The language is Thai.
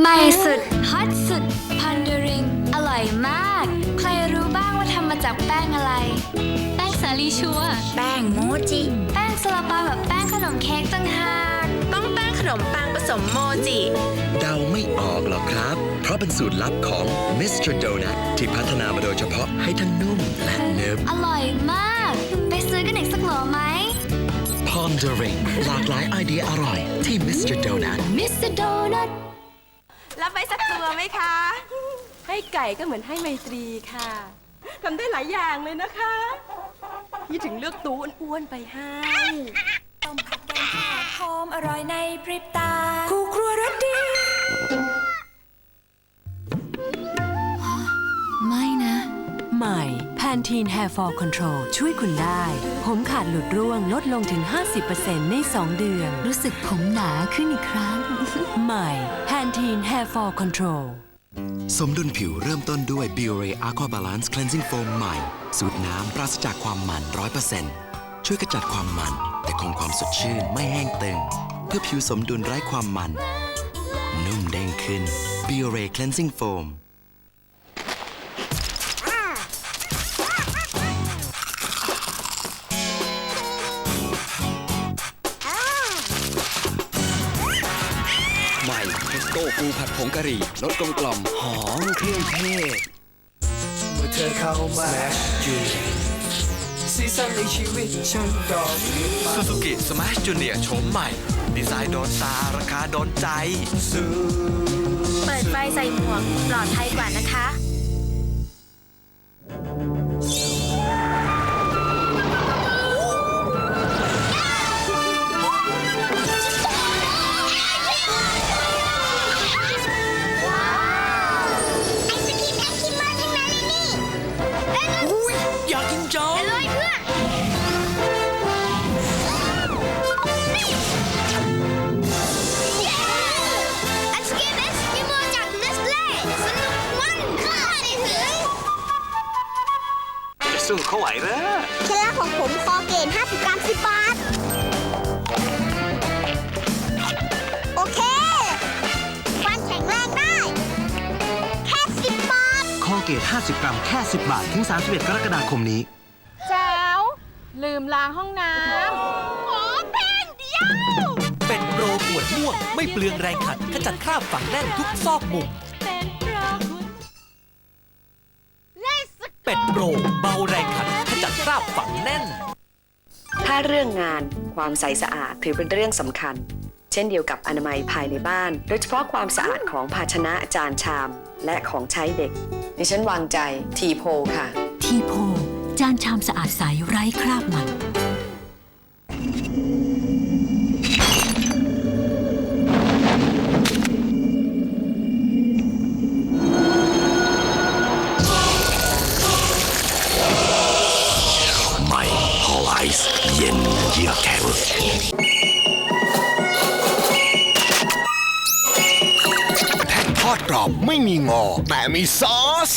ใหม่สุดฮอตสุดพันเดริง อร่อยมาก ใครรู้บ้างว่าทำมาจากแป้งอะไร แป้งสาลีชัวแป้งโมจิ แป้งซาลาเปาแบบแป้งขนมเค้กต่างหากต้องแป้งขนมปังผสมโมจิ เดาไม่ออกหรอกครับ เพราะเป็นสูตรลับของ Mr. Donut ที่พัฒนามาโดยเฉพาะให้ทั้งนุ่มและเนึบอร่อยมาก ไปซื้อกันอีกสักโหลไหม Pondering หลากหลายไอเดียอร่อยที่ Mr. Donut มิสเตอ ร์โดนัทรับไปสักตัวไหมคะ ให้ไก่ก็เหมือนให้ไมตรีค่ะทำได้หลายอย่างเลยนะคะพี่ถึงเลือกตู้อ้วนๆไปให้ต้มผัดแกงทอดหอมอร่อยในพริบตา คู่ครัวรสดี n t e n Hair Fall Control ช่วยคุณได้ ผมขาดหลุดร่วงลดลงถึง 50%ใน 2 เดือน รู้สึกผมหนาขึ้นอีกครั้ง ใหม่ p a n t e n Hair Fall Control สมดุลผิวเริ่มต้นด้วย Biore Aqua Balance Cleansing Foam ใหม่ สูตรน้ำปราศจากความมัน 100%ช่วยกระจัดความมัน แต่คงความสดชื่นไม่แห้งตึง เพื่อผิวสมดุลไร้ความมัน นุ่มเด้งขึ้น Biore Cleansing Foam สโต้ปูผัดผงกะหรี่รสกลมกล่อมหอมเครื่องเทศเมื่อเธอเข้ามาอยู่สีสันในชีวิตฉันก็เปลี่ยนไปซูซูกิสมาร์ทจูเนียร์โฉมใหม่ ดีไซน์โดนตาราคาโดนใจสู่เปิดไฟใส่หมวกปลอดภัยกว่านะคะ อยากกินจองไอศกรีมเอสกิโมจากเนสเล่สนุกมันค่าในถึงจะสู้เขาไหวเหรอเคล็ดลับของผมคอเกน50 กรัม10บาท เกต 50 กรัมแค่ 10 บาท ถึง 31 กรกฎาคมนี้ แจ๋วลืมล้างห้องน้ขอเป็นเดียว เป็นโปรปวดม่วง ไม่เปลืองแรงขัดขจัดคราบฝังแน่นทุกซอกมุมำเป็นเพราะคุณเป็ดโปรเบาแรงขัดขจัดคราบฝังแน่น ถ้าเรื่องงานความใสสะอาดถือเป็นเรื่องสำคัญเช่นเดียวกับอนามัยภายในบ้าน โดยเฉพาะความสะอาดของภาชนะจานชาม และของใช้เด็ก ดิฉันวางใจทีโพค่ะ ทีโพ จานชามสะอาดใสไร้คราบมัน ใหม่ฮอลไอซ์เย็นเยือกแข็ง กรอบไม่มีงอ แต่มีซอส